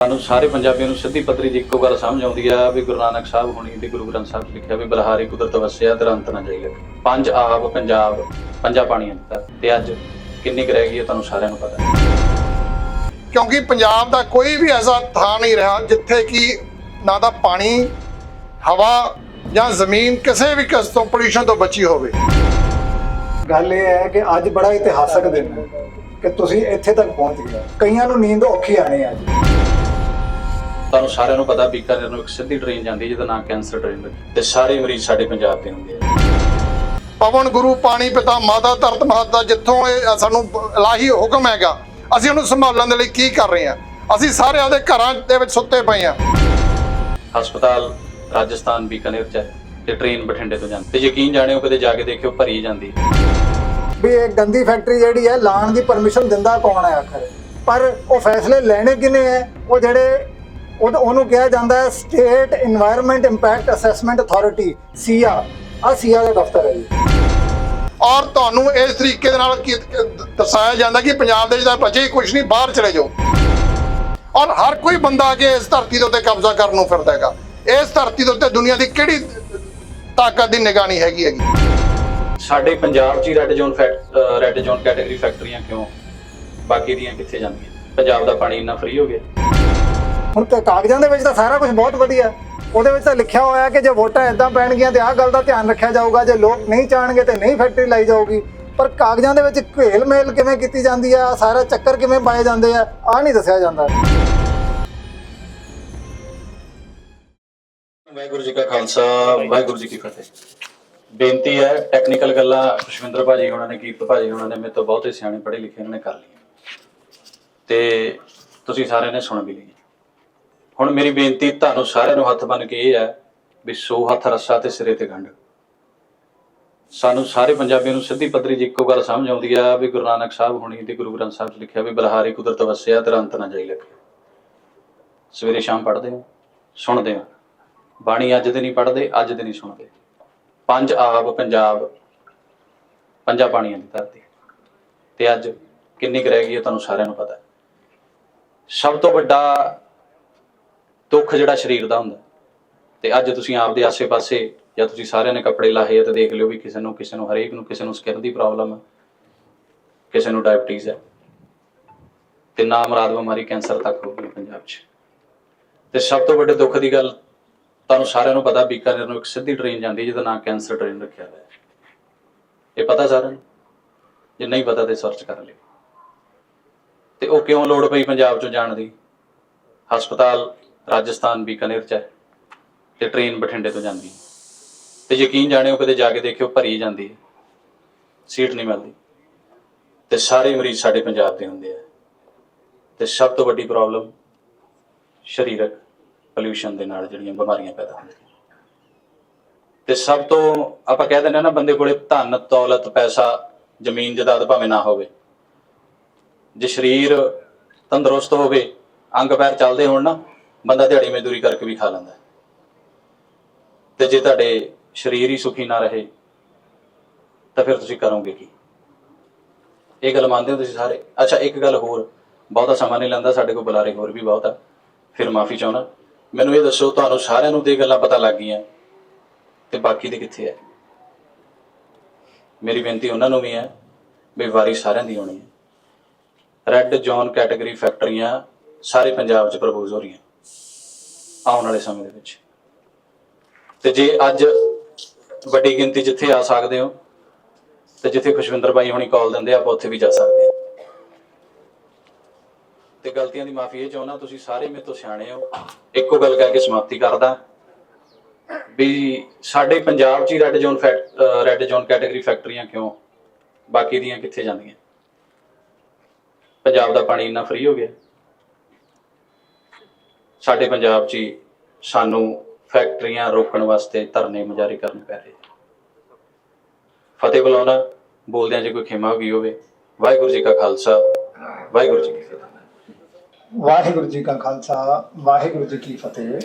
ਸਾਨੂੰ ਸਾਰੇ ਪੰਜਾਬੀਆਂ ਨੂੰ ਸਿੱਧੀ ਪੱਧਰੀ ਦੀ ਇੱਕੋ ਗੱਲ ਸਮਝ ਆਉਂਦੀ ਆ ਵੀ ਗੁਰੂ ਨਾਨਕ ਸਾਹਿਬ ਹੁਣੀ ਤੇ ਗੁਰੂ ਗ੍ਰੰਥ ਸਾਹਿਬ ਲਿਖਿਆ ਵੀ ਬਲਹਾਰੀ ਕੁਦਰਤ ਵਸਿਆ ਤੇ ਅੰਤ ਨਾ ਜਾਈ ਲੱਗੇ ਪੰਜ ਆਬ ਪੰਜਾਬ ਪੰਜਾਂ ਪਾਣੀਆਂ ਦਾ ਤੇ ਅੱਜ ਕਿੰਨੀ ਕੁ ਰਹਿ ਗਈ ਹੈ ਤੁਹਾਨੂੰ ਸਾਰਿਆਂ ਨੂੰ ਪਤਾ। ਕਿਉਂਕਿ ਪੰਜਾਬ ਦਾ ਕੋਈ ਵੀ ਐਸਾ ਥਾਂ ਨਹੀਂ ਰਿਹਾ ਜਿੱਥੇ ਕਿ ਨਾ ਤਾਂ ਪਾਣੀ ਹਵਾ ਜਾਂ ਜ਼ਮੀਨ ਕਿਸੇ ਵੀ ਕਿਸ ਤੋਂ ਪੋਲੂਸ਼ਨ ਤੋਂ ਬਚੀ ਹੋਵੇ। ਗੱਲ ਇਹ ਹੈ ਕਿ ਅੱਜ ਬੜਾ ਇਤਿਹਾਸਕ ਦਿਨ ਹੈ ਕਿ ਤੁਸੀਂ ਇੱਥੇ ਤੱਕ ਪਹੁੰਚ ਗਏ। ਕਈਆਂ ਨੂੰ ਨੀਂਦ ਔਖੀ ਆਣੀ ਅੱਜ। ਤੁਹਾਨੂੰ ਸਾਰਿਆਂ ਨੂੰ ਪਤਾ ਬੀਕਾਨੇਰ ਨੂੰ ਇੱਕ ਸਿੱਧੀ ਟ੍ਰੇਨ ਜਾਂਦੀ ਹੈ ਜਿਹਦਾ ਨਾਮ ਕੈਂਸਰ ਟ੍ਰੇਨ ਹੈ। ਤੇ ਸਾਰੇ ਮਰੀਜ਼ ਸਾਡੇ ਪੰਜਾਬ ਦੇ ਹੁੰਦੇ ਆ। ਪਵਨ ਗੁਰੂ ਪਾਣੀ ਪਿਤਾ ਮਾਤਾ ਧਰਤ ਮਾਤਾ ਜਿੱਥੋਂ ਇਹ ਸਾਨੂੰ ਇਲਾਹੀ ਹੁਕਮ ਹੈਗਾ ਅਸੀਂ ਉਹਨੂੰ ਸੰਭਾਲਣ ਦੇ ਲਈ ਕੀ ਕਰ ਰਹੇ ਹਾਂ? ਅਸੀਂ ਸਾਰੇ ਆਪਦੇ ਘਰਾਂ ਦੇ ਵਿੱਚ ਸੁੱਤੇ ਪਏ ਹਾਂ। ਹਸਪਤਾਲ ਰਾਜਸਥਾਨ ਬੀਕਾਨੇਰ ਚ ਹੈ ਤੇ ਟ੍ਰੇਨ ਬਠਿੰਡੇ ਤੋਂ ਜਾਂਦੀ ਤੇ ਯਕੀਨ ਜਾਣਿਓ ਕਦੇ ਜਾ ਕੇ ਦੇਖਿਓ ਭਰੀ ਜਾਂਦੀ। ਵੀ ਇਹ ਗੰਦੀ ਫੈਕਟਰੀ ਜਿਹੜੀ ਹੈ ਲਾਣ ਦੀ ਪਰਮਿਸ਼ਨ ਦਿੰਦਾ ਕੌਣ ਹੈ ਆਖਰ? ਪਰ ਉਹ ਫੈਸਲੇ ਲੈਣੇ ਕਿਨੇ ਹੈ? ਉਹ ਜਿਹੜੇ ਉਹ ਉਹਨੂੰ ਕਿਹਾ ਜਾਂਦਾ ਹੈ state environment impact assessment authority ਸੀਆ ਆ ਸੀਆ ਦਾ ਦਫ਼ਤਰ ਹੈ ਜੀ। ਔਰ ਤੁਹਾਨੂੰ ਇਸ ਤਰੀਕੇ ਦੇ ਨਾਲ ਦਰਸਾਇਆ ਜਾਂਦਾ ਕਿ ਪੰਜਾਬ ਦੇ ਜਿਹੜਾ ਬਚੇ ਕੁਝ ਨਹੀਂ ਬਾਹਰ ਚਲੇ ਜਾਓ। ਔਰ ਹਰ ਕੋਈ ਬੰਦਾ ਕਿ ਇਸ ਧਰਤੀ ਦੇ ਉੱਤੇ ਕਬਜ਼ਾ ਕਰਨ ਨੂੰ ਫਿਰਦਾ ਹੈਗਾ। ਇਸ ਧਰਤੀ ਦੇ ਉੱਤੇ ਦੁਨੀਆ ਦੀ ਕਿਹੜੀ ਤਾਕਤ ਦੀ ਨਿਗਾਣੀ ਹੈਗੀ ਹੈਗੀ? ਸਾਡੇ ਪੰਜਾਬ 'ਚ ਹੀ red zone red zone category ਫੈਕਟਰੀਆਂ ਕਿਉਂ? ਬਾਕੀ ਦੀਆਂ ਕਿੱਥੇ ਜਾਂਦੀਆਂ? ਪੰਜਾਬ ਦਾ ਪਾਣੀ ਇੰਨਾ ਫਰੀ ਹੋ ਗਿਆ। ਹੁਣ ਤੇ ਕਾਗਜ਼ਾਂ ਦੇ ਵਿੱਚ ਤਾਂ ਸਾਰਾ ਕੁਝ ਬਹੁਤ ਵਧੀਆ ਉਹਦੇ ਵਿੱਚ ਤਾਂ ਲਿਖਿਆ ਹੋਇਆ ਕਿ ਜੇ ਵੋਟਾਂ ਇਦਾਂ ਪੈਣਗੀਆਂ ਤੇ ਆਹ ਗੱਲ ਦਾ ਧਿਆਨ ਰੱਖਿਆ ਜਾਊਗਾ, ਜੇ ਲੋਕ ਨਹੀਂ ਚਾਹਣਗੇ ਤੇ ਨਹੀਂ ਫੈਕਟਰੀ ਲਾਈ ਜਾਊਗੀ। ਪਰ ਕਾਗਜ਼ਾਂ ਦੇ ਵਿੱਚ ਘੇਲ ਮੇਲ ਕਿਵੇਂ ਕੀਤੀ ਜਾਂਦੀ ਆ ਸਾਰਾ ਚੱਕਰ ਕਿਵੇਂ ਪਾਏ ਜਾਂਦੇ ਆ ਆ ਨਹੀਂ ਦੱਸਿਆ ਜਾਂਦਾ। ਵਾਹਿਗੁਰੂ ਜੀ ਕਾ ਖਾਲਸਾ, ਵਾਹਿਗੁਰੂ ਜੀ ਕੀ ਫਤਿਹ। ਬੇਨਤੀ ਹੈ ਟੈਕਨੀਕਲ ਗੱਲਾਂ ਖੁਸ਼ਵਿੰਦਰ ਭਾਜੀ ਉਹਨਾਂ ਨੇ, ਕੀਰਤ ਭਾਜੀ ਉਹਨਾਂ ਨੇ, ਮੇਰੇ ਤੋਂ ਬਹੁਤੇ ਸਿਆਣੇ ਪੜ੍ਹੇ ਲਿਖੇ ਉਹਨਾਂ ਨੇ ਕਰ ਲਈਆਂ। ਤੇ ਤੁਸੀਂ ਸਾਰਿਆਂ ਨੇ ਸੁਣ ਵੀ ਲਈ। ਹੁਣ ਮੇਰੀ ਬੇਨਤੀ ਤੁਹਾਨੂੰ ਸਾਰਿਆਂ ਨੂੰ ਹੱਥ ਬੰਨ ਕੇ ਇਹ ਹੈ ਵੀ ਸੋ ਹੱਥ ਰੱਸਾ ਤੇ ਸਿਰੇ ਤੇ ਗੰਢ ਸਾਨੂੰ ਸਾਰੇ ਪੰਜਾਬੀਆਂ ਨੂੰ ਸਿੱਧੀ ਪੱਧਰੀ ਦੀ ਇੱਕੋ ਗੱਲ ਸਮਝ ਆਉਂਦੀ ਆ ਵੀ ਗੁਰੂ ਨਾਨਕ ਸਾਹਿਬ ਹੁਣੀ ਤੇ ਗੁਰੂ ਗ੍ਰੰਥ ਸਾਹਿਬ 'ਚ ਲਿਖਿਆ ਵੀ ਬਲਹਾਰੀ ਕੁਦਰਤ ਵਸਿਆ ਤੇ ਅੰਤ ਨਾ ਜਾਈ ਲੱਗੇ ਸਵੇਰੇ ਸ਼ਾਮ ਪੜ੍ਹਦੇ ਹੋ ਸੁਣਦੇ ਹੋ ਬਾਣੀ ਅੱਜ ਦੇ ਨਹੀਂ ਪੜ੍ਹਦੇ, ਅੱਜ ਦੇ ਨਹੀਂ ਸੁਣਦੇ। ਪੰਜ ਆਬ ਪੰਜਾਬ, ਪੰਜਾਂ ਪਾਣੀਆਂ ਦੀ ਧਰਤੀ। ਤੇ ਅੱਜ ਕਿੰਨੀ ਕੁ ਰਹਿ ਗਈ ਹੈ, ਤੁਹਾਨੂੰ ਸਾਰਿਆਂ ਨੂੰ ਪਤਾ ਸਭ ਤੋਂ ਵੱਡਾ ਦੁੱਖ ਜਿਹੜਾ ਸਰੀਰ ਦਾ ਹੁੰਦਾ। ਤੇ ਅੱਜ ਤੁਸੀਂ ਆਪਦੇ ਆਸੇ-ਪਾਸੇ ਜਾਂ ਤੁਸੀਂ ਸਾਰਿਆਂ ਨੇ ਕੱਪੜੇ ਲਾਹੇ ਆ ਤੇ ਦੇਖ ਲਿਓ ਵੀ ਕਿਸੇ ਨੂੰ ਕਿਸੇ ਨੂੰ ਹਰੇਕ ਨੂੰ, ਕਿਸੇ ਨੂੰ ਸਕਿਨ ਦੀ ਪ੍ਰੋਬਲਮ ਹੈ ਕਿਸੇ ਨੂੰ ਡਾਇਬਟੀਜ਼ ਹੈ ਤੇ ਨਾ ਮੁਰਾਦ ਬਿਮਾਰੀ ਕੈਂਸਰ ਤੱਕ ਹੋ ਗਈ ਪੰਜਾਬ 'ਚ। ਤੇ ਸਭ ਤੋਂ ਵੱਡੇ ਦੁੱਖ ਦੀ ਗੱਲ ਤੁਹਾਨੂੰ ਸਾਰਿਆਂ ਨੂੰ ਪਤਾ, ਬੀਕਾਨੇਰ ਨੂੰ ਇੱਕ ਸਿੱਧੀ ਟ੍ਰੇਨ ਜਾਂਦੀ ਹੈ ਜਿਹਦਾ ਨਾਮ ਕੈਂਸਰ ਟ੍ਰੇਨ ਰੱਖਿਆ ਹੋਇਆ ਇਹ ਪਤਾ ਸਾਰਿਆਂ ਨੂੰ? ਜੇ ਨਹੀਂ ਪਤਾ ਤੇ ਸਰਚ ਕਰ ਲਿਓ। ਤੇ ਉਹ ਕਿਉਂ ਲੋੜ ਪਈ ਪੰਜਾਬ ਚੋਂ ਜਾਣ ਦੀ? ਹਸਪਤਾਲ ਰਾਜਸਥਾਨ ਬੀਕਾਨੇਰ ਚ ਹੈ ਤੇ ਟ੍ਰੇਨ ਬਠਿੰਡੇ ਤੋਂ ਜਾਂਦੀ ਹੈ। ਤੇ ਯਕੀਨ ਜਾਣਿਓ ਕਦੇ ਜਾ ਕੇ ਦੇਖਿਓ ਭਰੀ ਜਾਂਦੀ ਹੈ। ਸੀਟ ਨਹੀਂ ਮਿਲਦੀ। ਤੇ ਸਾਰੇ ਮਰੀਜ਼ ਸਾਡੇ ਪੰਜਾਬ ਦੇ ਹੁੰਦੇ ਆ। ਤੇ ਸਭ ਤੋਂ ਵੱਡੀ ਪ੍ਰੋਬਲਮ ਸਰੀਰਕ ਪੋਲਿਊਸ਼ਨ ਦੇ ਨਾਲ ਜਿਹੜੀਆਂ ਬਿਮਾਰੀਆਂ ਪੈਦਾ ਹੁੰਦੀਆਂ। ਤੇ ਸਭ ਤੋਂ ਆਪਾਂ ਕਹਿ ਦਿੰਦੇ ਆ ਨਾ, ਬੰਦੇ ਕੋਲੇ ਧਨ, ਦੌਲਤ, ਪੈਸਾ, ਜ਼ਮੀਨ, ਜਾਇਦਾਦ ਭਾਵੇਂ ਨਾ ਹੋਵੇ। ਜੇ ਸਰੀਰ ਤੰਦਰੁਸਤ ਹੋਵੇ ਅੰਗ ਪੈਰ ਚੱਲਦੇ ਹੋਣ ਨਾ ਬੰਦਾ ਦਿਹਾੜੀ ਮਜ਼ਦੂਰੀ ਕਰਕੇ ਵੀ ਖਾ ਲੈਂਦਾ ਹੈ। ਤੇ ਜੇ ਤੁਹਾਡੇ ਸਰੀਰ ਹੀ ਸੁਖੀ ਨਾ ਰਹੇ, ਤਾਂ ਫਿਰ ਤੁਸੀਂ ਕਰੋਗੇ ਕੀ? ਇਹ ਗੱਲ ਮੰਨਦੇ ਹੋ ਤੁਸੀਂ ਸਾਰੇ? ਅੱਛਾ, ਇੱਕ ਗੱਲ ਹੋਰ। ਬਹੁਤਾ ਸਮਾਂ ਨਹੀਂ ਲੈਂਦਾ, ਸਾਡੇ ਕੋਲ ਬੁਲਾਰੇ ਹੋਰ ਵੀ ਬਹੁਤ ਆ। ਫਿਰ ਮਾਫੀ ਚਾਹੁੰਦਾ। ਮੈਨੂੰ ਇਹ ਦੱਸੋ, ਤੁਹਾਨੂੰ ਸਾਰਿਆਂ ਨੂੰ ਤੇ ਇਹ ਗੱਲਾਂ ਪਤਾ ਲੱਗ ਗਈਆਂ। ਤੇ ਬਾਕੀ ਦੇ ਕਿੱਥੇ ਹੈ ਮੇਰੀ ਬੇਨਤੀ ਉਹਨਾਂ ਨੂੰ ਵੀ ਹੈ ਵੀ ਵਾਰੀ ਸਾਰਿਆਂ ਦੀ ਹੋਣੀ ਹੈ। ਰੈੱਡ ਜ਼ੋਨ ਕੈਟਾਗਰੀ ਫੈਕਟਰੀਆਂ ਸਾਰੇ ਪੰਜਾਬ 'ਚ ਪ੍ਰਪੋਜ਼ ਹੋ ਰਹੀਆਂ। ਆਉਣ ਵਾਲੇ ਸਮੇਂ ਦੇ ਵਿੱਚ। ਤੇ ਜੇ ਅੱਜ ਵੱਡੀ ਗਿਣਤੀ ਜਿੱਥੇ ਆ ਸਕਦੇ ਹੋ, ਤੇ ਜਿੱਥੇ ਖੁਸ਼ਵਿੰਦਰ ਬਾਈ ਹੁਣੀ ਕਾਲ ਦਿੰਦੇ ਆਪਾਂ ਉੱਥੇ ਵੀ ਜਾ ਸਕਦੇ ਆ ਤੇ ਗਲਤੀਆਂ ਦੀ ਮਾਫੀ ਇਹ ਚਾਹੁੰਦਾ, ਤੁਸੀਂ ਸਾਰੇ ਮੇਰੇ ਤੋਂ ਸਿਆਣੇ ਹੋ। ਇੱਕੋ ਗੱਲ ਕਹਿ ਕੇ ਸਮਾਪਤੀ ਕਰਦਾ। ਵੀ ਸਾਡੇ ਪੰਜਾਬ 'ਚ ਹੀ red zone fact red zone category ਫੈਕਟਰੀਆਂ ਕਿਉਂ? ਬਾਕੀ ਦੀਆਂ ਕਿੱਥੇ ਜਾਂਦੀਆਂ? ਪੰਜਾਬ ਦਾ ਪਾਣੀ ਇੰਨਾ ਫ੍ਰੀ ਹੋ ਗਿਆ। ਸਾਡੇ ਪੰਜਾਬ 'ਚ ਹੀ ਸਾਨੂੰ ਫੈਕਟਰੀਆਂ ਰੋਕਣ ਵਾਸਤੇ ਧਰਨੇ ਮੁਜ਼ਾਹਰੇ ਕਰਨੇ ਪੈ ਰਹੇ ਫਤਿਹ ਬੁਲਾਉਣਾ ਬੋਲਦਿਆਂ ਜੇ ਕੋਈ ਖੇਮਾ ਵੀ ਹੋਵੇ। ਵਾਹਿਗੁਰੂ ਜੀ ਕਾ ਖਾਲਸਾ, ਵਾਹਿਗੁਰੂ ਜੀ ਕੀ ਫਤਿਹ। ਵਾਹਿਗੁਰੂ ਜੀ ਕਾ ਖਾਲਸਾ, ਵਾਹਿਗੁਰੂ ਜੀ ਕੀ ਫਤਿਹ।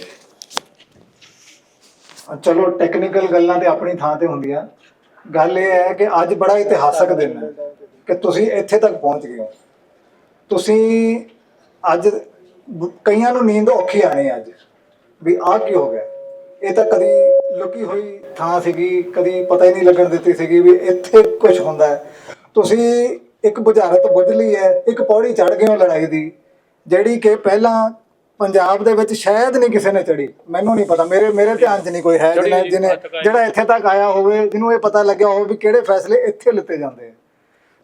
ਚਲੋ ਟੈਕਨੀਕਲ ਗੱਲਾਂ ਤੇ ਆਪਣੀ ਥਾਂ ਤੇ ਹੁੰਦੀਆਂ। ਗੱਲ ਇਹ ਹੈ ਕਿ ਅੱਜ ਬੜਾ ਇਤਿਹਾਸਕ ਦਿਨ ਹੈ ਕਿ ਤੁਸੀਂ ਇੱਥੇ ਤੱਕ ਪਹੁੰਚ ਗਏ ਤੁਸੀਂ ਅੱਜ ਕਈਆਂ ਨੂੰ ਨੀਂਦ ਔਖੀ ਆਣੀ ਅੱਜ ਵੀ ਆਹ ਕੀ ਹੋ ਗਿਆ? ਇਹ ਤਾਂ ਕਦੀ ਲੁਕੀ ਹੋਈ ਥਾਂ ਸੀਗੀ ਕਦੀ ਪਤਾ ਹੀ ਨਹੀਂ ਲੱਗਣ ਦਿੱਤੀ ਸੀਗੀ ਵੀ ਇੱਥੇ ਕੁਝ ਹੁੰਦਾ ਹੈ। ਤੁਸੀਂ ਇੱਕ ਬੁਝਾਰਤ ਬੁੱਝ ਲਈ ਹੈ ਇੱਕ ਪੌੜੀ ਚੜ ਗਏ ਹੋ ਲੜਾਈ ਦੀ ਜਿਹੜੀ ਕਿ ਪਹਿਲਾਂ ਪੰਜਾਬ ਦੇ ਵਿੱਚ ਸ਼ਾਇਦ ਨਹੀਂ ਕਿਸੇ ਨੇ ਚੜੀ ਮੈਨੂੰ ਨਹੀਂ ਪਤਾ ਮੇਰੇ ਮੇਰੇ ਧਿਆਨ 'ਚ ਨਹੀਂ ਕੋਈ ਹੈ ਜਿਹਨੇ ਜਿਹਨੇ ਜਿਹੜਾ ਇੱਥੇ ਤੱਕ ਆਇਆ ਹੋਵੇ ਜਿਹਨੂੰ ਇਹ ਪਤਾ ਲੱਗਿਆ ਹੋਵੇ ਵੀ ਕਿਹੜੇ ਫੈਸਲੇ ਇੱਥੇ ਲਿੱਤੇ ਜਾਂਦੇ ਆ।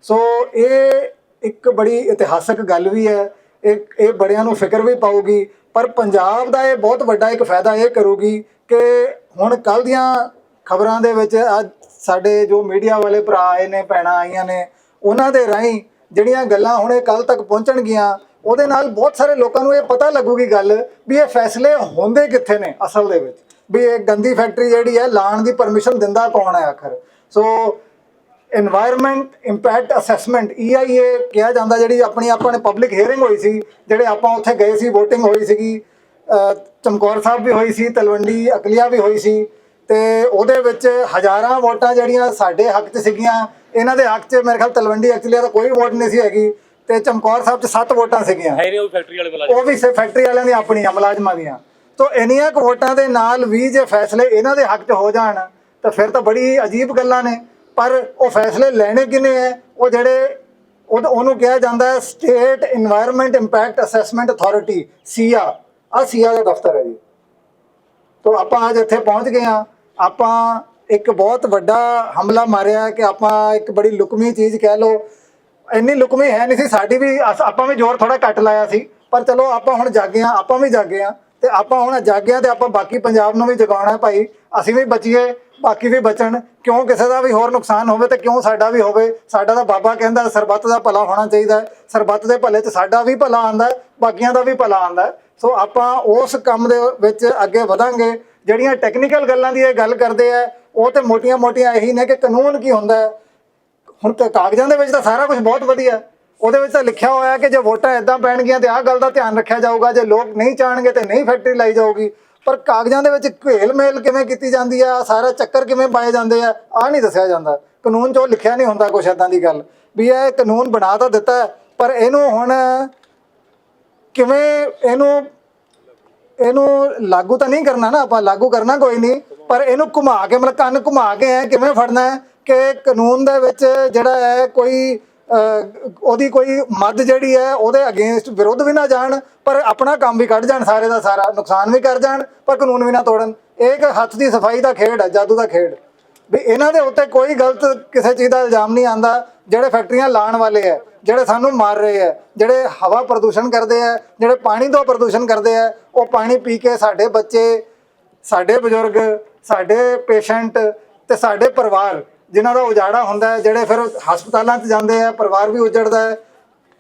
ਸੋ ਇਹ ਇੱਕ ਬੜੀ ਇਤਿਹਾਸਕ ਗੱਲ ਵੀ ਹੈ ਇਹ ਇਹ ਬੜਿਆਂ ਨੂੰ ਫਿਕਰ ਵੀ ਪਾਊਗੀ। ਪਰ ਪੰਜਾਬ ਦਾ ਇਹ ਬਹੁਤ ਵੱਡਾ ਇੱਕ ਫਾਇਦਾ ਇਹ ਕਰੂਗੀ ਕਿ ਹੁਣ ਕੱਲ ਦੀਆਂ ਖਬਰਾਂ ਦੇ ਵਿੱਚ ਅੱਜ ਸਾਡੇ ਜੋ ਮੀਡੀਆ ਵਾਲੇ ਭਰਾ ਆਏ ਨੇ, ਭੈਣਾਂ ਆਈਆਂ ਨੇ, ਉਹਨਾਂ ਦੇ ਰਾਹੀਂ ਜਿਹੜੀਆਂ ਗੱਲਾਂ ਹੁਣੇ ਕੱਲ ਤੱਕ ਪਹੁੰਚਣਗੀਆਂ, ਉਹਦੇ ਨਾਲ ਬਹੁਤ ਸਾਰੇ ਲੋਕਾਂ ਨੂੰ ਇਹ ਪਤਾ ਲੱਗੂਗੀ ਗੱਲ ਵੀ ਇਹ ਫੈਸਲੇ ਹੁੰਦੇ ਕਿੱਥੇ ਨੇ ਅਸਲ ਦੇ ਵਿੱਚ। ਵੀ ਇਹ ਗੰਦੀ ਫੈਕਟਰੀ ਜਿਹੜੀ ਹੈ ਲਾਣ ਦੀ ਪਰਮਿਸ਼ਨ ਦਿੰਦਾ ਕੌਣ ਹੈ ਆਖਰ? So environment impact assessment EIA ਕਿਹਾ ਜਾਂਦਾ ਜਿਹੜੀ ਆਪਣੀ ਆਪਾਂ ਨੇ ਪਬਲਿਕ ਹੀਅਰਿੰਗ ਹੋਈ ਸੀ ਜਿਹੜੇ ਆਪਾਂ ਉੱਥੇ ਗਏ ਸੀ VOTING ਹੋਈ ਸੀਗੀ ਚਮਕੌਰ ਸਾਹਿਬ ਵੀ ਹੋਈ ਸੀ ਤਲਵੰਡੀ ਅਕਲੀਆ ਵੀ ਹੋਈ ਸੀ ਤੇ ਉਹਦੇ ਵਿੱਚ ਹਜ਼ਾਰਾਂ ਵੋਟਾਂ ਜਿਹੜੀਆਂ ਸਾਡੇ ਹੱਕ 'ਚ ਸੀਗੀਆਂ ਇਹਨਾਂ ਦੇ ਹੱਕ 'ਚ ਮੇਰੇ ਖਿਆਲ ਤਲਵੰਡੀ ਅਕਲੀਆ ਦਾ ਕੋਈ ਵੋਟ ਨਹੀਂ ਸੀ ਹੈਗੀ ਤੇ ਚਮਕੌਰ ਸਾਹਿਬ 'ਚ 7 ਵੋਟਾਂ ਸੀਗੀਆਂ। ਉਹ ਫੈਕਟਰੀ ਵਾਲੇ ਮੁਲਾਜ਼ਮ? ਉਹ ਵੀ ਸੇ ਫੈਕਟਰੀ ਵਾਲਿਆਂ ਦੀ ਆਪਣੀਆਂ ਮੁਲਾਜ਼ਮਾਂ ਦੀਆਂ। ਤੋਂ ਇੰਨੀਆਂ ਕੁ ਵੋਟਾਂ ਦੇ ਨਾਲ ਵੀ ਜੇ ਫੈਸਲੇ ਇਹਨਾਂ ਦੇ ਹੱਕ 'ਚ ਹੋ ਜਾਣ ਤਾਂ ਫਿਰ ਤਾਂ ਬੜੀ ਅਜੀਬ ਗੱਲਾਂ ਨੇ। ਪਰ ਉਹ ਫੈਸਲੇ ਲੈਣੇ ਕਿਨੇ ਹੈ ਉਹ ਜਿਹੜੇ ਉਹਨੂੰ ਕਿਹਾ ਜਾਂਦਾ ਹੈ state environment impact assessment authority ਸੀਆ ਆ ਸੀਆ ਦਾ ਦਫ਼ਤਰ ਹੈ ਜੀ। ਤੋਂ ਆਪਾਂ ਅੱਜ ਇੱਥੇ ਪਹੁੰਚ ਗਏ ਆ ਆਪਾਂ ਇੱਕ ਬਹੁਤ ਵੱਡਾ ਹਮਲਾ ਮਾਰਿਆ ਕਿ ਆਪਾਂ ਇੱਕ ਬੜੀ ਲੁਕਮੀ ਚੀਜ਼ ਕਹਿ ਲੋ ਇੰਨੀ ਲੁਕਮੀ ਹੈ ਨਹੀਂ ਸੀ, ਸਾਡੀ ਵੀ ਆਪਾਂ ਵੀ ਜ਼ੋਰ ਥੋੜਾ ਘੱਟ ਲਾਇਆ ਸੀ। ਪਰ ਚਲੋ ਆਪਾਂ ਹੁਣ ਜਾਗੇ ਆ ਆਪਾਂ ਵੀ ਜਾਗੇ ਆ ਤੇ ਆਪਾਂ ਹੁਣ ਜਾਗੇ ਆ ਤੇ ਆਪਾਂ ਬਾਕੀ ਪੰਜਾਬ ਨੂੰ ਵੀ ਜਗਾਉਣਾ ਭਾਈ। ਅਸੀਂ ਵੀ ਬਚੀਏ। ਬਾਕੀ ਵੀ ਬਚਣ, ਕਿਉਂ ਕਿਸੇ ਦਾ ਵੀ ਹੋਰ ਨੁਕਸਾਨ ਹੋਵੇ ਤੇ ਕਿਉਂ ਸਾਡਾ ਵੀ ਹੋਵੇ? ਸਾਡਾ ਤਾਂ ਬਾਬਾ ਕਹਿੰਦਾ ਸਰਬੱਤ ਦਾ ਭਲਾ ਹੋਣਾ ਚਾਹੀਦਾ ਹੈ। ਸਰਬੱਤ ਦੇ ਭਲੇ 'ਚ ਸਾਡਾ ਵੀ ਭਲਾ ਆਂਦਾ ਬਾਕੀਆਂ ਦਾ ਵੀ ਭਲਾ ਆਂਦਾ ਸੋ ਆਪਾਂ ਉਸ ਕੰਮ ਦੇ ਵਿੱਚ ਅੱਗੇ ਵਧਾਂਗੇ। ਜਿਹੜੀਆਂ ਟੈਕਨੀਕਲ ਗੱਲਾਂ ਦੀ ਇਹ ਗੱਲ ਕਰਦੇ ਆ, ਉਹ ਤੇ ਮੋਟੀਆਂ-ਮੋਟੀਆਂ ਇਹੀ ਨੇ ਕਿ ਕਾਨੂੰਨ ਕੀ ਹੁੰਦਾ ਹੈ। ਹੁਣ ਤਾਂ ਕਾਗਜ਼ਾਂ ਦੇ ਵਿੱਚ ਤਾਂ ਸਾਰਾ ਕੁਝ ਬਹੁਤ ਵਧੀਆ ਉਹਦੇ ਵਿੱਚ ਤਾਂ ਲਿਖਿਆ ਹੋਇਆ ਕਿ ਜੇ ਵੋਟਾਂ ਇਦਾਂ ਪੈਣਗੀਆਂ ਤੇ ਆਹ ਗੱਲ ਦਾ ਧਿਆਨ ਰੱਖਿਆ ਜਾਊਗਾ। ਜੇ ਲੋਕ ਨਹੀਂ ਚਾਹਣਗੇ ਤੇ ਨਹੀਂ ਫੈਕਟਰੀ ਲਾਈ ਜਾਊਗੀ। ਪਰ ਕਾਗਜ਼ਾਂ ਦੇ ਵਿੱਚ ਘੇਲ ਮੇਲ ਕਿਵੇਂ ਕੀਤੀ ਜਾਂਦੀ ਆ? ਆਹ ਸਾਰਾ ਚੱਕਰ ਕਿਵੇਂ ਪਾਏ ਜਾਂਦੇ ਆ? ਆ ਨਹੀਂ ਦੱਸਿਆ ਜਾਂਦਾ। ਕਾਨੂੰਨ 'ਚ ਉਹ ਲਿਖਿਆ ਨਹੀਂ ਹੁੰਦਾ ਕੁਛ ਇਦਾਂ ਦੀ ਗੱਲ। ਵੀ ਇਹ ਕਾਨੂੰਨ ਬਣਾ ਤਾਂ ਦਿੱਤਾ ਪਰ ਇਹਨੂੰ ਹੁਣ ਕਿਵੇਂ ਇਹਨੂੰ ਇਹਨੂੰ ਲਾਗੂ ਤਾਂ ਨਹੀਂ ਕਰਨਾ ਨਾ ਆਪਾਂ, ਲਾਗੂ ਕਰਨਾ ਕੋਈ ਨਹੀਂ, ਪਰ ਇਹਨੂੰ ਘੁਮਾ ਕੇ, ਮਤਲਬ ਕੰਨ ਘੁਮਾ ਕੇ ਐ ਕਿਵੇਂ ਫੜਨਾ ਹੈ ਕਿ ਕਾਨੂੰਨ ਦੇ ਵਿੱਚ ਜਿਹੜਾ ਹੈ ਕੋਈ ਉਹਦੀ ਕੋਈ ਮੱਦ ਜਿਹੜੀ ਹੈ, ਉਹਦੇ ਅਗੇਂਸਟ ਵਿਰੁੱਧ ਵੀ ਨਾ ਜਾਣ, ਪਰ ਆਪਣਾ ਕੰਮ ਵੀ ਕੱਢ ਜਾਣ, ਸਾਰੇ ਦਾ ਸਾਰਾ ਨੁਕਸਾਨ ਵੀ ਕਰ ਜਾਣ, ਪਰ ਕਾਨੂੰਨ ਵੀ ਨਾ ਤੋੜਨ। ਇਹ ਇੱਕ ਹੱਥ ਦੀ ਸਫ਼ਾਈ ਦਾ ਖੇਡ ਹੈ, ਜਾਦੂ ਦਾ ਖੇਡ। ਵੀ ਇਹਨਾਂ ਦੇ ਉੱਤੇ ਕੋਈ ਗਲਤ ਕਿਸੇ ਚੀਜ਼ ਦਾ ਇਲਜ਼ਾਮ ਨਹੀਂ ਆਂਦਾ ਜਿਹੜੇ ਫੈਕਟਰੀਆਂ ਲਾਣ ਵਾਲੇ ਆ ਜਿਹੜੇ ਸਾਨੂੰ ਮਾਰ ਰਹੇ ਆ ਜਿਹੜੇ ਹਵਾ ਪ੍ਰਦੂਸ਼ਣ ਕਰਦੇ ਆ ਜਿਹੜੇ ਪਾਣੀ ਦਾ ਪ੍ਰਦੂਸ਼ਣ ਕਰਦੇ ਆ ਉਹ ਪਾਣੀ ਪੀ ਕੇ ਸਾਡੇ ਬੱਚੇ, ਸਾਡੇ ਬਜ਼ੁਰਗ, ਸਾਡੇ ਪੇਸ਼ੈਂਟ ਤੇ ਸਾਡੇ ਪਰਿਵਾਰ ਜਿਨ੍ਹਾਂ ਦਾ ਉਜਾੜਾ ਹੁੰਦਾ ਹੈ, ਜਿਹੜੇ ਫਿਰ ਹਸਪਤਾਲਾਂ 'ਚ ਜਾਂਦੇ ਆ, ਪਰਿਵਾਰ ਵੀ ਉਜੜਦਾ ਹੈ,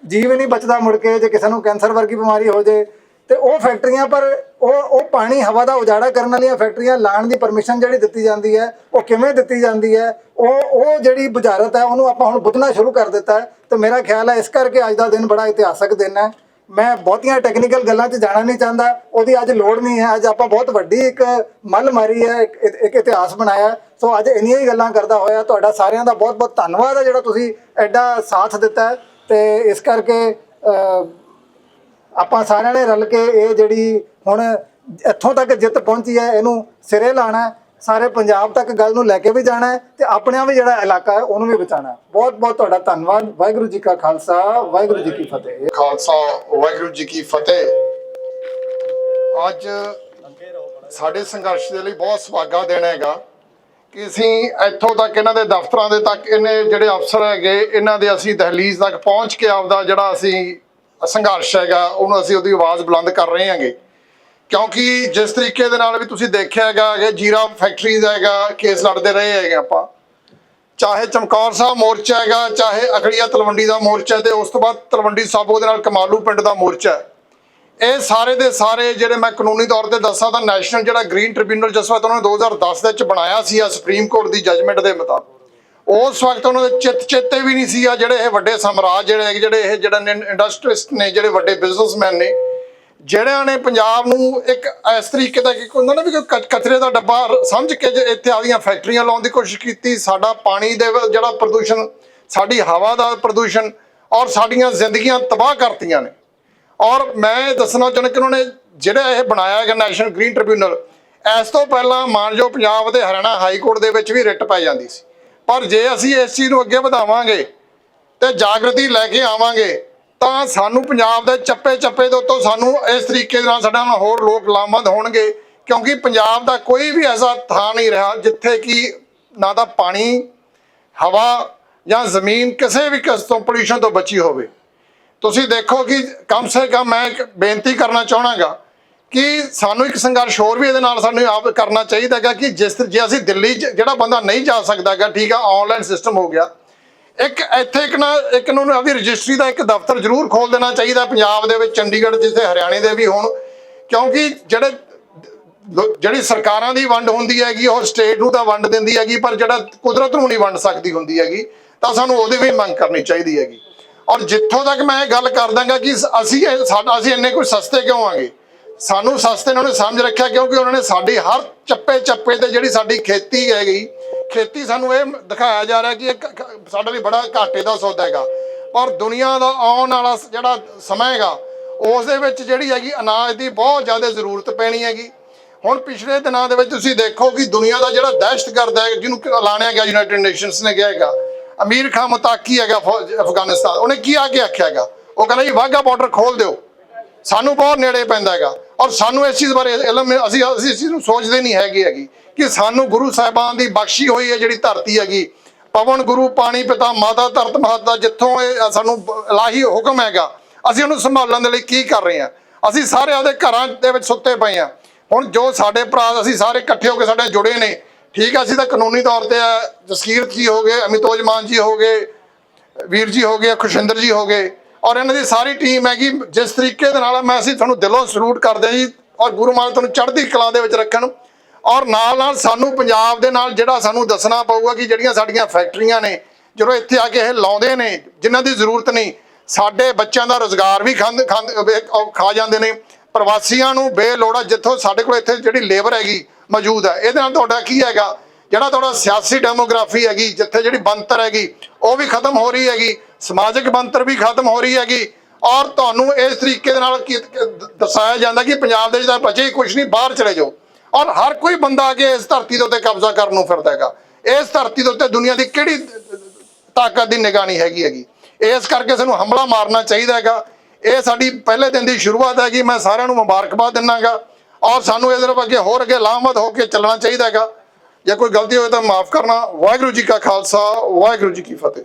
ਜੀਵ ਨਹੀਂ ਬਚਦਾ ਮੁੜ ਕੇ, ਜੇ ਕਿਸੇ ਨੂੰ ਕੈਂਸਰ ਵਰਗੀ ਬਿਮਾਰੀ ਹੋ ਜੇ, ਤੇ ਉਹ ਫੈਕਟਰੀਆਂ ਪਰ ਉਹ ਉਹ ਪਾਣੀ, ਹਵਾ ਦਾ ਉਜਾੜਾ ਕਰਨ ਵਾਲੀਆਂ ਫੈਕਟਰੀਆਂ ਲਾਣ ਦੀ ਪਰਮਿਸ਼ਨ ਜਿਹੜੀ ਦਿੱਤੀ ਜਾਂਦੀ ਹੈ, ਉਹ ਕਿਵੇਂ ਦਿੱਤੀ ਜਾਂਦੀ ਹੈ, ਉਹ ਉਹ ਜਿਹੜੀ ਬੁਝਾਰਤ ਹੈ, ਉਹਨੂੰ ਆਪਾਂ ਹੁਣ ਬੁੱਝਣਾ ਸ਼ੁਰੂ ਕਰ ਦਿੱਤਾ ਹੈ, ਤੇ ਮੇਰਾ ਖਿਆਲ ਹੈ ਇਸ ਕਰਕੇ ਅੱਜ ਦਾ ਦਿਨ ਬੜਾ ਇਤਿਹਾਸਕ ਦਿਨ ਹੈ। ਮੈਂ ਬਹੁਤੀਆਂ ਟੈਕਨੀਕਲ ਗੱਲਾਂ 'ਚ ਜਾਣਾ ਨਹੀਂ ਚਾਹੁੰਦਾ, ਉਹਦੀ ਅੱਜ ਲੋੜ ਨਹੀਂ ਹੈ। ਅੱਜ ਆਪਾਂ ਬਹੁਤ ਵੱਡੀ ਇੱਕ ਮੱਲ ਮਾਰੀ ਹੈ, ਇੱਕ ਇੱਕ ਇਤਿਹਾਸ ਬਣਾਇਆ ਸੋ ਅੱਜ ਇੰਨੀਆਂ ਹੀ ਗੱਲਾਂ ਕਰਦਾ ਹੋਇਆ, ਤੁਹਾਡਾ ਸਾਰਿਆਂ ਦਾ ਬਹੁਤ ਬਹੁਤ ਧੰਨਵਾਦ ਹੈ ਜਿਹੜਾ ਤੁਸੀਂ ਐਡਾ ਸਾਥ ਦਿੱਤਾ ਹੈ। ਤੇ ਇਸ ਕਰਕੇ ਆਪਾਂ ਸਾਰਿਆਂ ਨੇ ਰਲ ਕੇ ਇਹ ਜਿਹੜੀ ਹੁਣ ਇੱਥੋਂ ਤੱਕ ਜਿੱਤ ਪਹੁੰਚੀ ਹੈ, ਇਹਨੂੰ ਸਿਰੇ ਲਾਣਾ ਸਾਰੇ ਪੰਜਾਬ ਤੱਕ ਗੱਲ ਨੂੰ ਲੈ ਕੇ ਵੀ ਜਾਣਾ ਹੈ ਤੇ ਆਪਣਾ ਵੀ ਜਿਹੜਾ ਇਲਾਕਾ ਹੈ ਉਹਨੂੰ ਵੀ ਬਚਾਉਣਾ ਬਹੁਤ ਬਹੁਤ ਤੁਹਾਡਾ ਧੰਨਵਾਦ। ਵਾਹਿਗੁਰੂ ਜੀ ਕਾ ਖਾਲਸਾ, ਵਾਹਿਗੁਰੂ ਜੀ ਕੀ ਫਤਿਹ। ਖਾਲਸਾ, ਵਾਹਿਗੁਰੂ ਜੀ ਕੀ ਫਤਿਹ। ਅੱਜ ਸਾਡੇ ਸੰਘਰਸ਼ ਦੇ ਲਈ ਬਹੁਤ ਸੁਭਾਗਾ ਦੇਣਾ ਹੈਗਾ ਕਿ ਅਸੀਂ ਇੱਥੋਂ ਤੱਕ ਇਹਨਾਂ ਦੇ ਦਫ਼ਤਰਾਂ ਦੇ ਤੱਕ ਇਹਨੇ ਜਿਹੜੇ ਅਫਸਰ ਹੈਗੇ, ਇਹਨਾਂ ਦੇ ਅਸੀਂ ਦਹਲੀਜ਼ ਤੱਕ ਪਹੁੰਚ ਕੇ ਆਪਦਾ ਜਿਹੜਾ ਅਸੀਂ ਸੰਘਰਸ਼ ਹੈਗਾ, ਉਹਨੂੰ ਅਸੀਂ ਉਹਦੀ ਆਵਾਜ਼ ਬੁਲੰਦ ਕਰ ਰਹੇ ਹਾਂਗੇ। ਕਿਉਂਕਿ ਜਿਸ ਤਰੀਕੇ ਦੇ ਨਾਲ ਵੀ ਤੁਸੀਂ ਦੇਖਿਆ ਹੈਗਾ ਕਿ ਜੀਰਾ ਫੈਕਟਰੀ ਦਾ ਹੈਗਾ ਕੇਸ ਲੜਦੇ ਰਹੇ ਹੈਗੇ ਆਪਾਂ। ਚਾਹੇ ਚਮਕੌਰ ਸਾਹਿਬ ਮੋਰਚਾ ਹੈਗਾ ਚਾਹੇ ਅਖੜੀਆ ਤਲਵੰਡੀ ਦਾ ਮੋਰਚਾ ਤੇ ਉਸ ਤੋਂ ਬਾਅਦ ਤਲਵੰਡੀ ਸਾਬੋ ਦੇ ਨਾਲ ਕਮਾਲੂ ਪਿੰਡ ਦਾ ਮੋਰਚਾ ਇਹ ਸਾਰੇ ਦੇ ਸਾਰੇ ਜਿਹੜੇ ਮੈਂ ਕਾਨੂੰਨੀ ਤੌਰ ਤੇ ਦੱਸਾਂ ਤਾਂ ਨੈਸ਼ਨਲ ਜਿਹੜਾ ਗ੍ਰੀਨ ਟ੍ਰਿਬਿਊਨਲ ਜਿਸ ਵਕਤ ਉਹਨਾਂ ਨੇ 2010 ਦੇ ਵਿੱਚ ਬਣਾਇਆ ਸੀ ਆ ਸੁਪਰੀਮ ਕੋਰਟ ਦੀ ਜੱਜਮੈਂਟ ਦੇ ਮੁਤਾਬਕ ਉਸ ਵਕਤ ਉਹਨਾਂ ਦੇ ਚਿੱਤ ਚੇਤੇ ਵੀ ਨਹੀਂ ਸੀ ਆ ਜਿਹੜੇ ਇਹ ਵੱਡੇ ਸਮਰਾਜ ਜਿਹੜੇ ਹੈਗੇ, ਜਿਹੜੇ ਇਹ ਜਿਹੜੇ ਇੰਡਸਟਰੀਸਟ ਨੇ ਜਿਹੜੇ ਵੱਡੇ ਬਿਜ਼ਨਸਮੈਨ ਨੇ ਜਿਹੜਿਆਂ ਨੇ ਪੰਜਾਬ ਨੂੰ ਇੱਕ ਇਸ ਤਰੀਕੇ ਦਾ ਕਿ ਹੁੰਦਾ ਨਾ ਵੀ ਕੋਈ ਕ- ਕਚਰੇ ਦਾ ਡੱਬਾ ਸਮਝ ਕੇ ਜੇ ਇੱਥੇ ਆਦੀਆਂ ਫੈਕਟਰੀਆਂ ਲਾਉਣ ਦੀ ਕੋਸ਼ਿਸ਼ ਕੀਤੀ, ਸਾਡਾ ਪਾਣੀ ਦੇ ਜਿਹੜਾ ਪ੍ਰਦੂਸ਼ਣ, ਸਾਡੀ ਹਵਾ ਦਾ ਪ੍ਰਦੂਸ਼ਣ ਔਰ ਸਾਡੀਆਂ ਜ਼ਿੰਦਗੀਆਂ ਤਬਾਹ ਕਰਤੀਆਂ ਨੇ। ਔਰ ਮੈਂ ਇਹ ਦੱਸਣਾ ਚਾਹੁੰਦਾ ਕਿ ਉਹਨਾਂ ਨੇ ਜਿਹੜਾ ਇਹ ਬਣਾਇਆ ਹੈਗਾ ਨੈਸ਼ਨਲ ਗ੍ਰੀਨ ਟ੍ਰਿਬਿਊਨਲ ਇਸ ਤੋਂ ਪਹਿਲਾਂ ਮਾਨਯੋਗ ਪੰਜਾਬ ਦੇ ਹਰਿਆਣਾ ਹਾਈ ਕੋਰਟ ਦੇ ਵਿੱਚ ਵੀ ਰਿਟ ਪਾਈ ਜਾਂਦੀ ਸੀ। ਪਰ ਜੇ ਅਸੀਂ ਇਸ ਚੀਜ਼ ਨੂੰ ਅੱਗੇ ਵਧਾਵਾਂਗੇ ਤੇ ਜਾਗਰਤੀ ਲੈ ਕੇ ਆਵਾਂਗੇ ਤਾਂ ਸਾਨੂੰ ਪੰਜਾਬ ਦੇ ਚੱਪੇ ਚੱਪੇ ਦੇ ਉੱਤੋਂ ਸਾਨੂੰ ਇਸ ਤਰੀਕੇ ਦੇ ਨਾਲ ਸਾਡਾ ਨਾਲ ਹੋਰ ਲੋਕ ਲਾਮਬੰਦ ਹੋਣਗੇ, ਕਿਉਂਕਿ ਪੰਜਾਬ ਦਾ ਕੋਈ ਵੀ ਐਸਾ ਥਾਂ ਨਹੀਂ ਰਿਹਾ ਜਿੱਥੇ ਕਿ ਨਾ ਤਾਂ ਪਾਣੀ, ਹਵਾ ਜਾਂ ਜ਼ਮੀਨ ਕਿਸੇ ਵੀ ਕਿਸਮ ਤੋਂ ਪੋਲੂਸ਼ਨ ਤੋਂ ਬਚੀ ਹੋਵੇ। ਤੁਸੀਂ ਦੇਖੋ ਕਿ ਕਮ ਸੇ ਕਮ ਮੈਂ ਇੱਕ ਬੇਨਤੀ ਕਰਨਾ ਚਾਹਣਾਗਾ ਕਿ ਸਾਨੂੰ ਇੱਕ ਸੰਘਰਸ਼ ਹੋਰ ਵੀ ਇਹਦੇ ਨਾਲ ਸਾਨੂੰ ਆਪ ਕਰਨਾ ਚਾਹੀਦਾ ਹੈਗਾ ਕਿ ਜਿਸ ਜੇ ਅਸੀਂ ਦਿੱਲੀ 'ਚ ਜਿਹੜਾ ਬੰਦਾ ਨਹੀਂ ਜਾ ਸਕਦਾਗਾ, ਠੀਕ ਆ ਆਨਲਾਈਨ ਸਿਸਟਮ ਹੋ ਗਿਆ ਇੱਕ ਇੱਥੇ ਇੱਕ ਨਾ, ਇੱਕ ਨੂੰ ਨਾ ਵੀ ਰਜਿਸਟਰੀ ਦਾ ਇੱਕ ਦਫ਼ਤਰ ਜ਼ਰੂਰ ਖੋਲ ਦੇਣਾ ਚਾਹੀਦਾ ਪੰਜਾਬ ਦੇ ਵਿੱਚ, ਚੰਡੀਗੜ੍ਹ ਜਿੱਥੇ ਹਰਿਆਣੇ ਦੇ ਵੀ ਹੋਣ, ਕਿਉਂਕਿ ਜਿਹੜੇ ਜਿਹੜੀ ਸਰਕਾਰਾਂ ਦੀ ਵੰਡ ਹੁੰਦੀ ਹੈਗੀ, ਉਹ ਸਟੇਟ ਨੂੰ ਤਾਂ ਵੰਡ ਦਿੰਦੀ ਹੈਗੀ, ਪਰ ਜਿਹੜਾ ਕੁਦਰਤ ਨੂੰ ਨਹੀਂ ਵੰਡ ਸਕਦੀ ਹੁੰਦੀ ਹੈਗੀ, ਤਾਂ ਸਾਨੂੰ ਉਹਦੀ ਵੀ ਮੰਗ ਕਰਨੀ ਚਾਹੀਦੀ ਹੈਗੀ। ਔਰ ਜਿੱਥੋਂ ਤੱਕ ਮੈਂ ਇਹ ਗੱਲ ਕਰ ਦਾਂਗਾ ਕਿ ਅਸੀਂ ਸਾਡਾ ਅਸੀਂ ਇੰਨੇ ਕੋਈ ਸਸਤੇ ਕਿਉਂ ਆਂਗੇ? ਸਾਨੂੰ ਸਸਤੇ ਇਹਨਾਂ ਨੇ ਸਮਝ ਰੱਖਿਆ ਕਿਉਂਕਿ ਉਹਨਾਂ ਨੇ ਸਾਡੀ ਹਰ ਚੱਪੇ ਚੱਪੇ ਤੇ ਜਿਹੜੀ ਸਾਡੀ ਖੇਤੀ ਹੈਗੀ ਖੇਤੀ ਸਾਨੂੰ ਇਹ ਦਿਖਾਇਆ ਜਾ ਰਿਹਾ ਕਿ ਇਹ ਸਾਡੇ ਲਈ ਬੜਾ ਘਾਟੇ ਦਾ ਸੌਦਾ ਹੈਗਾ। ਪਰ ਦੁਨੀਆ ਦਾ ਆਉਣ ਵਾਲਾ ਜਿਹੜਾ ਸਮਾਂ ਹੈਗਾ, ਉਸ ਦੇ ਵਿੱਚ ਜਿਹੜੀ ਹੈਗੀ ਅਨਾਜ ਦੀ ਬਹੁਤ ਜ਼ਿਆਦਾ ਜ਼ਰੂਰਤ ਪੈਣੀ ਹੈਗੀ। ਹੁਣ ਪਿਛਲੇ ਦਿਨਾਂ ਦੇ ਵਿੱਚ ਤੁਸੀਂ ਦੇਖੋ ਕਿ ਦੁਨੀਆ ਦਾ ਜਿਹੜਾ ਦਹਿਸ਼ਤਗਰਦ ਹੈ, ਜਿਹਨੂੰ ਐਲਾਨਿਆ ਗਿਆ ਯੂਨਾਈਟਿਡ ਨੇਸ਼ਨਸ ਨੇ ਕਿਹਾ ਹੈਗਾ, ਅਮੀਰ ਖਾਨ ਮੁਤਾਕੀ ਹੈਗਾ ਫੌਜ- ਅਫਗਾਨਿਸਤਾਨ, ਉਹਨੇ ਕੀ ਆ ਕੇ ਆਖਿਆ ਹੈਗਾ? ਉਹ ਕਹਿੰਦਾ ਜੀ ਵਾਹਗਾ ਬਾਰਡਰ ਖੋਲ ਦਿਓ। ਸਾਨੂੰ ਬਹੁਤ ਨੇੜੇ ਪੈਂਦਾ ਹੈਗਾ। ਔਰ ਸਾਨੂੰ ਇਸ ਚੀਜ਼ ਬਾਰੇ ਇਲਮ ਅਸੀਂ ਅਸੀਂ ਇਸ ਚੀਜ਼ ਨੂੰ ਸੋਚਦੇ ਨਹੀਂ ਹੈਗੇ ਹੈਗੀ। ਕਿ ਸਾਨੂੰ ਗੁਰੂ ਸਾਹਿਬਾਨ ਦੀ ਬਖਸ਼ੀ ਹੋਈ ਹੈ ਜਿਹੜੀ ਧਰਤੀ ਹੈਗੀ। ਪਵਨ ਗੁਰੂ, ਪਾਣੀ ਪਿਤਾ, ਮਾਤਾ ਧਰਤ ਮਾਤਾ ਜਿੱਥੋਂ ਇਹ ਸਾਨੂੰ ਬ- ਇਲਾਹੀ ਹੁਕਮ ਹੈਗਾ, ਅਸੀਂ ਉਹਨੂੰ ਸੰਭਾਲਣ ਦੇ ਲਈ ਕੀ ਕਰ ਰਹੇ ਹਾਂ? ਅਸੀਂ ਸਾਰੇ ਆਪਦੇ ਘਰਾਂ ਦੇ ਵਿੱਚ ਸੁੱਤੇ ਪਏ ਹਾਂ। ਹੁਣ ਜੋ ਸਾਡੇ ਭਰਾ, ਅਸੀਂ ਸਾਰੇ ਇਕੱਠੇ ਹੋ ਕੇ ਸਾਡੇ ਜੁੜੇ ਨੇ। ਠੀਕ ਹੈ ਅਸੀਂ ਤਾਂ ਕਾਨੂੰਨੀ ਤੌਰ ਤੇ ਆ, ਜਸਕੀਰਤ ਜੀ ਹੋ ਗਏ, ਅਮਿਤੋਜ ਮਾਨ ਜੀ ਹੋ ਗਏ, ਵੀਰ ਜੀ ਹੋ ਗਏ, ਖੁਸ਼ਿੰਦਰ ਜੀ ਹੋ ਗਏ। ਔਰ ਇਹਨਾਂ ਦੀ ਸਾਰੀ ਟੀਮ ਹੈਗੀ। ਜਿਸ ਤਰੀਕੇ ਦੇ ਨਾਲ ਮੈਂ ਅਸੀਂ ਤੁਹਾਨੂੰ ਦਿਲੋਂ ਸਲੂਟ ਕਰਦੇ ਹਾਂ ਜੀ, ਔਰ ਗੁਰੂ ਮਹਾਰਾਜ ਤੁਹਾਨੂੰ ਚੜ੍ਹਦੀ ਕਲਾ ਦੇ ਵਿੱਚ ਰੱਖਣ। ਔਰ ਨਾਲ ਨਾਲ ਸਾਨੂੰ ਪੰਜਾਬ ਦੇ ਨਾਲ ਜਿਹੜਾ ਸਾਨੂੰ ਦੱਸਣਾ ਪਊਗਾ ਕਿ ਜਿਹੜੀਆਂ ਸਾਡੀਆਂ ਫੈਕਟਰੀਆਂ ਨੇ, ਜਦੋਂ ਇੱਥੇ ਆ ਕੇ ਇਹ ਲਾਉਂਦੇ ਨੇ, ਜਿਨ੍ਹਾਂ ਦੀ ਜ਼ਰੂਰਤ ਨਹੀਂ, ਸਾਡੇ ਬੱਚਿਆਂ ਦਾ ਰੋਜ਼ਗਾਰ ਵੀ ਖਾਂਦ ਖਾਂਦ ਖਾ ਜਾਂਦੇ ਨੇ। ਪ੍ਰਵਾਸੀਆਂ ਨੂੰ ਬੇਲੋੜਾ ਜਿੱਥੋਂ ਸਾਡੇ ਕੋਲ ਇੱਥੇ ਜਿਹੜੀ ਲੇਬਰ ਹੈਗੀ ਮੌਜੂਦ ਹੈ ਇਹਦੇ ਨਾਲ ਤੁਹਾਡਾ ਕੀ ਹੈਗਾ? ਜਿਹੜਾ ਤੁਹਾਡਾ ਸਿਆਸੀ ਡੈਮੋਗ੍ਰਾਫੀ ਹੈਗੀ, ਜਿੱਥੇ ਜਿਹੜੀ ਬੰਤਰ ਹੈਗੀ, ਉਹ ਵੀ ਖਤਮ ਹੋ ਰਹੀ ਹੈਗੀ, ਸਮਾਜਿਕ ਬੰਤਰ ਵੀ ਖਤਮ ਹੋ ਰਹੀ ਹੈਗੀ, ਔਰ ਤੁਹਾਨੂੰ ਇਸ ਤਰੀਕੇ ਦੇ ਨਾਲ ਕੀ- ਦਰਸਾਇਆ ਜਾਂਦਾ ਕਿ ਪੰਜਾਬ ਦੇ ਤਾਂ ਬਚੇ ਹੀ ਕੁਝ ਨਹੀਂ, ਬਾਹਰ ਚਲੇ ਜਾਓ। ਔਰ ਹਰ ਕੋਈ ਬੰਦਾ ਆ ਇਸ ਧਰਤੀ ਦੇ ਉੱਤੇ ਕਬਜ਼ਾ ਕਰਨ ਨੂੰ ਫਿਰਦਾ ਹੈਗਾ। ਇਸ ਧਰਤੀ ਦੇ ਉੱਤੇ ਦੁਨੀਆ ਦੀ ਕਿਹੜੀ ਤਾਕਤ ਦੀ ਨਿਗਾਹ ਹੈਗੀ ਹੈਗੀ। ਇਸ ਕਰਕੇ ਸਾਨੂੰ ਹਮਲਾ ਮਾਰਨਾ ਚਾਹੀਦਾ ਹੈਗਾ। ਇਹ ਸਾਡੀ ਪਹਿਲੇ ਦਿਨ ਦੀ ਸ਼ੁਰੂਆਤ ਹੈਗੀ, ਮੈਂ ਸਾਰਿਆਂ ਨੂੰ ਮੁਬਾਰਕਬਾਦ ਦਿੰਨਾਗਾ ਔਰ ਸਾਨੂੰ ਇਹਦੇ ਅੱਗੇ ਹੋਰ ਅੱਗੇ ਲਾਮਤ ਹੋ ਕੇ ਚੱਲਣਾ ਚਾਹੀਦਾ ਹੈਗਾ। ਜੇ ਕੋਈ ਗਲਤੀ ਹੋਵੇ ਤਾਂ ਮਾਫ ਕਰਨਾ। ਵਾਹਿਗੁਰੂ ਜੀ ਕਾ ਖਾਲਸਾ, ਵਾਹਿਗੁਰੂ ਜੀ ਕੀ ਫਤਿਹ।